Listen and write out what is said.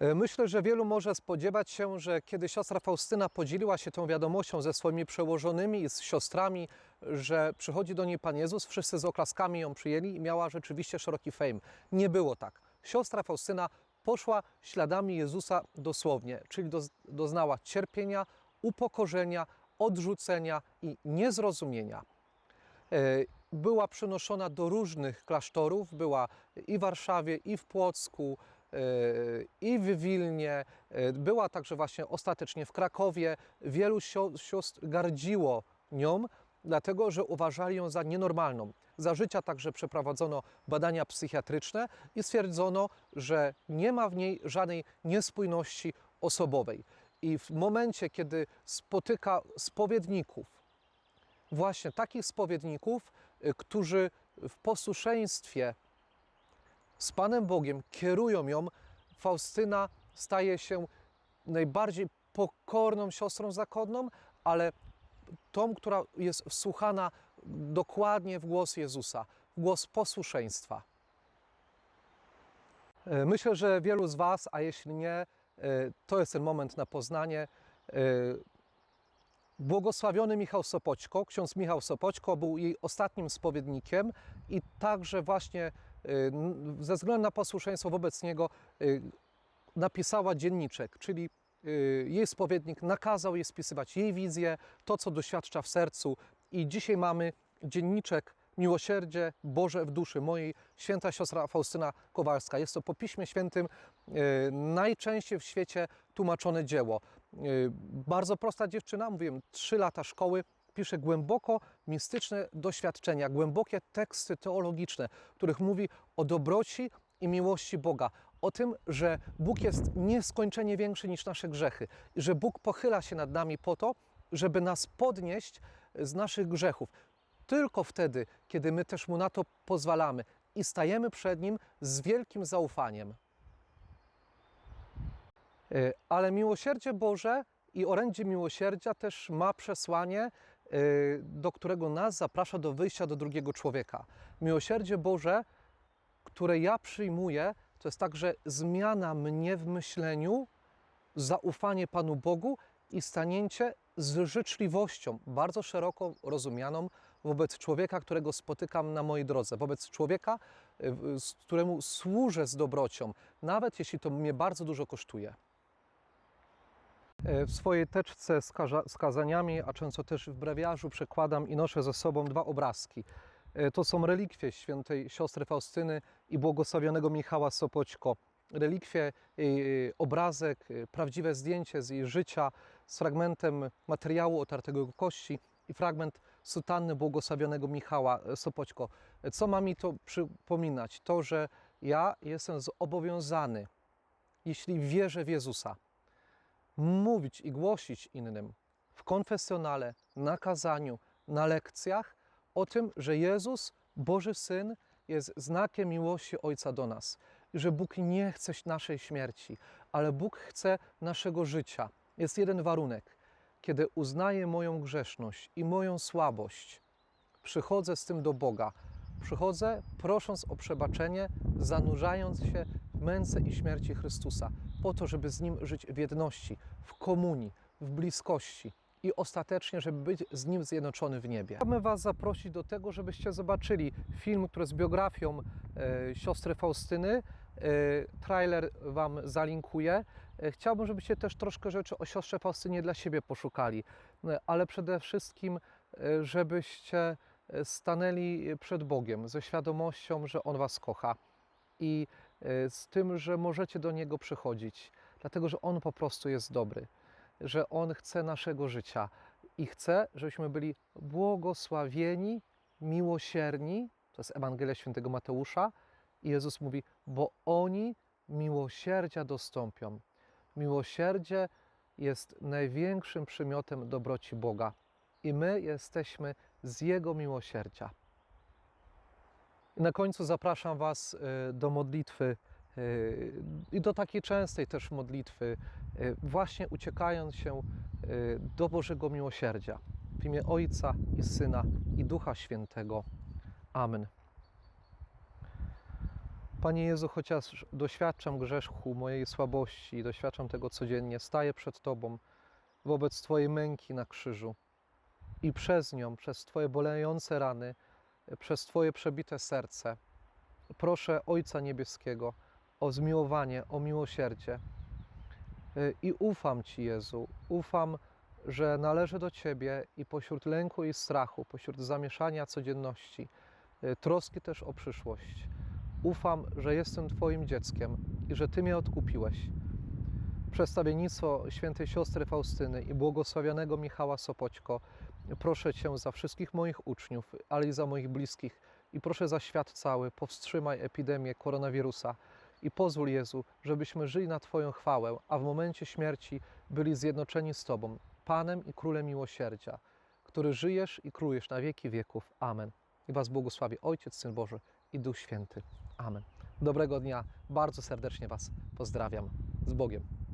E, Myślę, że wielu może spodziewać się, że kiedy siostra Faustyna podzieliła się tą wiadomością ze swoimi przełożonymi i z siostrami, że przychodzi do niej Pan Jezus, wszyscy z oklaskami ją przyjęli i miała rzeczywiście szeroki fame. Nie było tak. Siostra Faustyna poszła śladami Jezusa dosłownie, czyli doz- doznała cierpienia, upokorzenia, odrzucenia i niezrozumienia. E, Była przenoszona do różnych klasztorów, była i w Warszawie, i w Płocku, i w Wilnie, e, była także właśnie ostatecznie w Krakowie. Wielu sióstr gardziło nią, dlatego że uważali ją za nienormalną. Za życia także przeprowadzono badania psychiatryczne i stwierdzono, że nie ma w niej żadnej niespójności osobowej. I w momencie, kiedy spotyka spowiedników, właśnie takich spowiedników, y, którzy w posłuszeństwie z Panem Bogiem kierują ją, Faustyna staje się najbardziej pokorną siostrą zakonną, ale tą, która jest wsłuchana dokładnie w głos Jezusa, w głos posłuszeństwa. E, Myślę, że wielu z Was, a jeśli nie, e, to jest ten moment na poznanie. E, Błogosławiony Michał Sopoćko, ksiądz Michał Sopoćko był jej ostatnim spowiednikiem i także właśnie ze względu na posłuszeństwo wobec niego e, napisała dzienniczek, czyli e, jej spowiednik nakazał jej spisywać jej wizję, to co doświadcza w sercu i dzisiaj mamy dzienniczek Miłosierdzie Boże w duszy mojej, święta siostra Faustyna Kowalska. Jest to po Piśmie Świętym najczęściej w świecie tłumaczone dzieło. Bardzo prosta dziewczyna, mówiłem, trzy lata szkoły, pisze głęboko mistyczne doświadczenia, głębokie teksty teologiczne, w których mówi o dobroci i miłości Boga, o tym, że Bóg jest nieskończenie większy niż nasze grzechy że Bóg pochyla się nad nami po to, żeby nas podnieść z naszych grzechów. Tylko wtedy, kiedy my też Mu na to pozwalamy i stajemy przed Nim z wielkim zaufaniem. E, Ale miłosierdzie Boże i orędzie miłosierdzia też ma przesłanie, do którego nas zaprasza do wyjścia do drugiego człowieka. Miłosierdzie Boże, które ja przyjmuję, to jest także zmiana mnie w myśleniu, zaufanie Panu Bogu i stanięcie z życzliwością, bardzo szeroko rozumianą, wobec człowieka, którego spotykam na mojej drodze, wobec człowieka, y, któremu służę z dobrocią, nawet jeśli to mnie bardzo dużo kosztuje. E, W swojej teczce z kaza- z kazaniami, a często też w brewiarzu przekładam i noszę ze sobą dwa obrazki. E, To są relikwie świętej siostry Faustyny i błogosławionego Michała Sopoćko. Relikwie, e, obrazek, prawdziwe zdjęcie z jej życia z fragmentem materiału otartego kości i fragment sutanny błogosławionego Michała Sopoćko. Co ma mi to przypominać? To, że ja jestem zobowiązany, jeśli wierzę w Jezusa, mówić i głosić innym w konfesjonale, na kazaniu, na lekcjach o tym, że Jezus, Boży Syn, jest znakiem miłości Ojca do nas że Bóg nie chce naszej śmierci, ale Bóg chce naszego życia. Jest jeden warunek. Kiedy uznaję moją grzeszność i moją słabość, przychodzę z tym do Boga. Przychodzę prosząc o przebaczenie, zanurzając się w męce i śmierci Chrystusa, po to, żeby z Nim żyć w jedności, w komunii, w bliskości i ostatecznie, żeby być z Nim zjednoczony w niebie. Chciałbym Was zaprosić do tego, żebyście zobaczyli film, który z biografią e, siostry Faustyny. E, trailer Wam zalinkuję. E, chciałbym, żebyście też troszkę rzeczy o siostrze Faustynie dla siebie poszukali, E, ale przede wszystkim, e, żebyście e, stanęli przed Bogiem ze świadomością, że On Was kocha i z tym, że możecie do Niego przychodzić, dlatego że On po prostu jest dobry, że On chce naszego życia i chce, żebyśmy byli błogosławieni, miłosierni. To jest Ewangelia Świętego Mateusza. I Jezus mówi, bo oni miłosierdzia dostąpią. Miłosierdzie jest największym przymiotem dobroci Boga i my jesteśmy z Jego miłosierdzia. I na końcu zapraszam Was y, do modlitwy y, i do takiej częstej też modlitwy, y, właśnie uciekając się do Bożego miłosierdzia. W imię Ojca i Syna i Ducha Świętego. Amen. Panie Jezu, chociaż doświadczam grzeszku, mojej słabości, doświadczam tego codziennie, staję przed Tobą wobec Twojej męki na krzyżu i przez nią, przez Twoje bolejące rany, przez Twoje przebite serce, proszę Ojca Niebieskiego o zmiłowanie, o miłosierdzie. Y, I ufam Ci, Jezu, ufam, że należę do Ciebie i pośród lęku i strachu, pośród zamieszania codzienności, y, troski też o przyszłość, ufam, że jestem Twoim dzieckiem i że Ty mnie odkupiłeś. Przedstawiennictwo świętej siostry Faustyny i błogosławionego Michała Sopoćko, proszę Cię za wszystkich moich uczniów, ale i za moich bliskich i proszę za świat cały, powstrzymaj epidemię koronawirusa i pozwól Jezu, żebyśmy żyli na Twoją chwałę, a w momencie śmierci byli zjednoczeni z Tobą, Panem i Królem Miłosierdzia, który żyjesz i królujesz na wieki wieków. Amen. I Was błogosławi Ojciec, Syn Boży i Duch Święty. Amen. Dobrego dnia. Bardzo serdecznie Was pozdrawiam. Z Bogiem.